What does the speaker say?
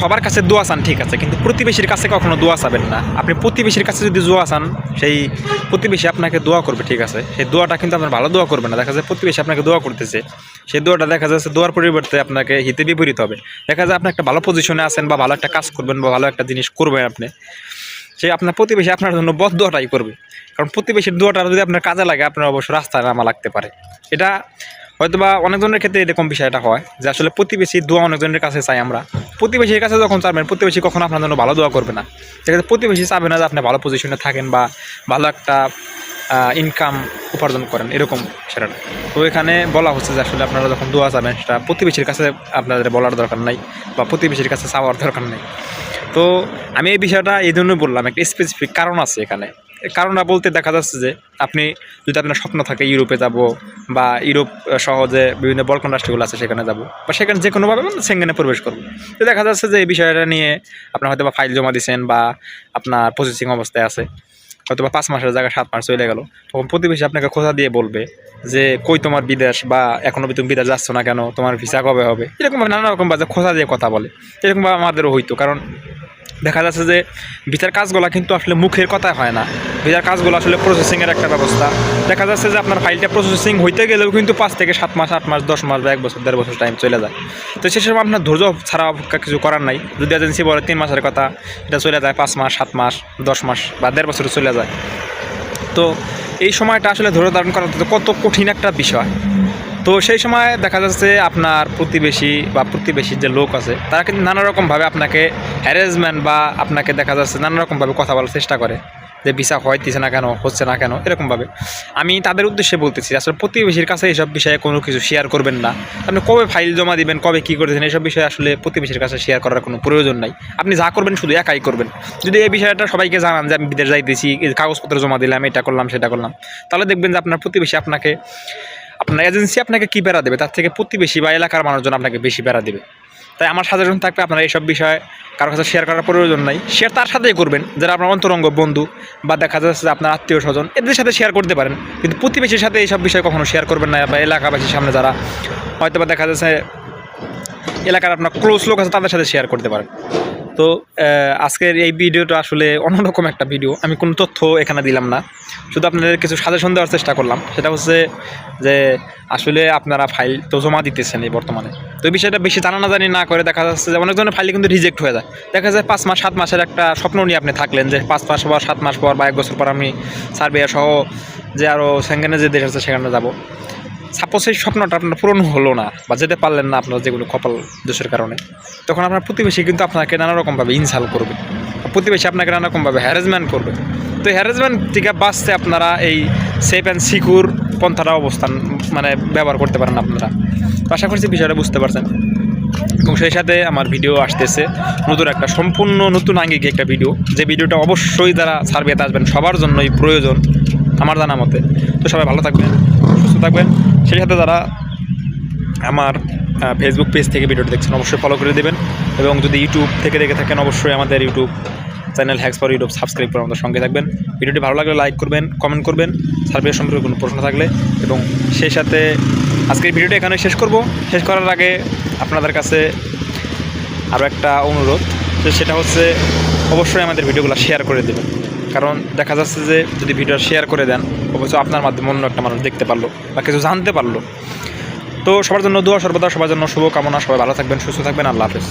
সবার কাছে দোয়া চান ঠিক আছে, কিন্তু প্রতিবেশীর কাছে কখনো দোয়া চাবেন না। আপনি প্রতিবেশীর কাছে যদি দোয়া চান, সেই প্রতিবেশী আপনাকে দোয়া করবে ঠিক আছে। সেই দোয়াটা কিন্তু আপনার ভালো দোয়া করবে না। দেখা যায় প্রতিবেশী আপনাকে দোয়া করতেছে। সেই দোয়াটা দেখা যাচ্ছে দোয়ার পরিবর্তে আপনাকে হিতে বিপরীত হবে। দেখা যায় আপনি একটা ভালো পজিশনে আছেন বা ভালো একটা কাজ করবেন বা ভালো একটা জিনিস করবেন আপনি সে আপনার প্রতিবেশী আপনার জন্য বদ দোয়াটাই করবে। কারণ প্রতিবেশীর দোয়াটা যদি আপনার কাজে লাগে, আপনার অবশ্য রাস্তায় নামা লাগতে পারে। এটা হয়তোবা অনেকজনের ক্ষেত্রে এরকম বিষয়টা হয় যে আসলে প্রতিবেশী দোয়া অনেকজনের কাছে চাই আমরা। প্রতিবেশীর কাছে যখন চাবেন, প্রতিবেশী কখনো আপনার জন্য ভালো দোয়া করবে না। সেক্ষেত্রে প্রতিবেশী চাবে না যে আপনি ভালো পজিশনে থাকেন বা ভালো একটা ইনকাম উপার্জন করেন, এরকম সেটা তো এখানে বলা হচ্ছে যে আসলে আপনারা যখন দোয়া চাবেন, সেটা প্রতিবেশীর কাছে আপনাদের বলার দরকার নাই বা প্রতিবেশীর কাছে চাওয়ার দরকার নেই। তো আমি এই বিষয়টা এই জন্যই বললাম, একটা স্পেসিফিক কারণ আছে এখানে। কারণটা বলতে দেখা যাচ্ছে যে আপনি যদি আপনার স্বপ্ন থাকে ইউরোপে যাব বা ইউরোপ সহ যে বিভিন্ন বলকন রাষ্ট্রগুলো আছে সেখানে যাব বা সেখানে যে কোনোভাবে সেঙ্গেনে প্রবেশ করব। তো দেখা যাচ্ছে যে এই বিষয়টা নিয়ে আপনার হয়তো বা ফাইল জমা দিয়েছেন বা আপনার প্রসেসিং অবস্থায় আছে হয়তো বা পাঁচ মাসের জায়গায় সাত মাস চলে গেল। তখন প্রতিবেশী আপনাকে খোঁজা দিয়ে বলবে যে, কই তোমার বিদেশ বা এখনও তুমি বিদেশ যাচ্ছ না কেন? তোমার ভিসা কবে হবে? এরকমভাবে নানা রকম বাজে খোঁজা দিয়ে কথা বলে। এরকমভাবে আমাদেরও হইতো, কারণ দেখা যাচ্ছে যে বিচার কাজগুলো কিন্তু আসলে মুখের কথায় হয় না। বিচার কাজগুলো আসলে প্রসেসিংয়ের একটা ব্যবস্থা। দেখা যাচ্ছে যে আপনার ফাইলটা প্রসেসিং হইতে গেলেও কিন্তু পাঁচ থেকে সাত মাস, আট মাস, দশ মাস বা এক বছর, দেড় বছর টাইম চলে যায়। তো সে সময় আপনার ধৈর্য ছাড়া অপেক্ষা কিছু করার নাই। যদি এজেন্সি বলে তিন মাসের কথা, এটা চলে যায় পাঁচ মাস, সাত মাস, দশ মাস বা দেড় বছর চলে যায়। তো এই সময়টা আসলে ধৈর্য ধারণ করা কত কঠিন একটা বিষয়। তো সেই সময় দেখা যাচ্ছে আপনার প্রতিবেশী বা প্রতিবেশীর যে লোক আছে, তারা কিন্তু নানা রকমভাবে আপনাকে হ্যারেসমেন্ট বা আপনাকে দেখা যাচ্ছে নানা রকমভাবে কথা বলার চেষ্টা করে যে ভিসা হইতেছে না কেন, হচ্ছে না কেন, এরকমভাবে। আমি তাদের উদ্দেশ্যে বলতেছি, আসলে প্রতিবেশীর কাছে এইসব বিষয়ে কোনো কিছু শেয়ার করবেন না। আপনি কবে ফাইল জমা দিবেন, কবে কী করতেছেন এইসব বিষয়ে আসলে প্রতিবেশীর কাছে শেয়ার করার কোনো প্রয়োজন নাই। আপনি যা করবেন শুধু একাই করবেন। যদি এই বিষয়টা সবাইকে জানান যে আমি বিদেশ যাইতেছি কাগজপত্র জমা দিলাম, এটা করলাম, সেটা করলাম, তাহলে দেখবেন যে আপনার প্রতিবেশী আপনাকে আপনার এজেন্সি আপনাকে কী বেড়া দেবে? তার থেকে প্রতিবেশী বা এলাকার মানুষজন আপনাকে বেশি বেড়া দেবে। তাই আমার সাজেশন থাকবে আপনারা এইসব বিষয়ে কারোর কাছে শেয়ার করার প্রয়োজন নাই। শেয়ার তার সাথেই করবেন। যারা আপনার অন্তরঙ্গ বন্ধু বা দেখা যাচ্ছে আপনার আত্মীয় স্বজন, এদের সাথে শেয়ার করতে পারেন। কিন্তু প্রতিবেশীর সাথে এইসব বিষয় কখনো শেয়ার করবেন না বা এলাকাবাসীর সামনে যারা হয়তো বা দেখা যাচ্ছে এলাকার আপনার ক্লোজ লোক আছে তাদের সাথে শেয়ার করতে পারেন। তো আজকের এই ভিডিওটা আসলে অন্যরকম একটা ভিডিও। আমি কোনো তথ্য এখানে দিলাম না। শুধু আপনাদের কিছু সাজেশন দেওয়ার চেষ্টা করলাম। সেটা হচ্ছে যে, আসলে আপনারা ফাইল তো জমা দিতেছেন এই বর্তমানে। তো বিষয়টা বেশি জানা না জানি না করে দেখা যাচ্ছে যে, অনেক ধরনের ফাইল কিন্তু রিজেক্ট হয়ে যায়। দেখা যায় পাঁচ মাস, সাত মাসের একটা স্বপ্ন নিয়ে আপনি থাকলেন যে, পাঁচ মাস পর, সাত মাস পর বা এক বছর পর আমি সার্বিয়া সহ যে আরও সেঙ্গেনে যে দেশ আছে, সেখানে যাব। সাপোজ সেই স্বপ্নটা আপনার পূরণ হলো না বা যেতে পারলেন না আপনার যেগুলো কপাল দোষের কারণে, তখন আপনার প্রতিবেশী কিন্তু আপনাকে নানা রকমভাবে ইনসাল করবে। প্রতিবেশী আপনাকে নানা রকমভাবে করবে। তো হ্যারাসমেন্ট থেকে বাঁচতে আপনারা এই সেফ অ্যান্ড সিকিউর পন্থাটা অবস্থান মানে ব্যবহার করতে পারেন আপনারা। আশা করছি বিষয়টা বুঝতে পারছেন। এবং সেই সাথে আমার ভিডিও আসতেছে নতুন একটা সম্পূর্ণ নতুন আঙ্গিক একটা ভিডিও যে ভিডিওটা অবশ্যই যারা সার্ভেতে আসবেন, সবার জন্যই প্রয়োজন। আমার জানা মতে। তো সবাই ভালো থাকবেন, সুস্থ থাকবেন। সেই সাথে যারা আমার ফেসবুক পেজ থেকে ভিডিওটা দেখছেন, অবশ্যই ফলো করে দেবেন। এবং যদি ইউটিউব থেকে দেখে থাকেন, অবশ্যই আমাদের YouTube channel hacks for YouTube subscribe করে আমাদের সঙ্গে থাকবেন। ভিডিওটি ভালো লাগলে লাইক করবেন কমেন্ট করবেন। সার্ভে সম্পর্কে কোনো প্রশ্ন থাকলে। এবং সেই সাথে আজকের ভিডিওটা এখানে শেষ করব। শেষ করার আগে আপনাদের কাছে আরও একটা অনুরোধ সেটা হচ্ছে অবশ্যই আমাদের ভিডিওগুলো শেয়ার করে দেবেন। কারণ দেখা যাচ্ছে যে যদি ভিডিও শেয়ার করে দেন, অবশ্য আপনার মাধ্যমে অন্য একটা মানুষ দেখতে পারল বা কিছু জানতে পারল। তো সবার জন্য দোয়া, সর্বদা সবার জন্য শুভকামনা। সবাই ভালো থাকবেন, সুস্থ থাকবেন। আল্লাহ হাফেজ।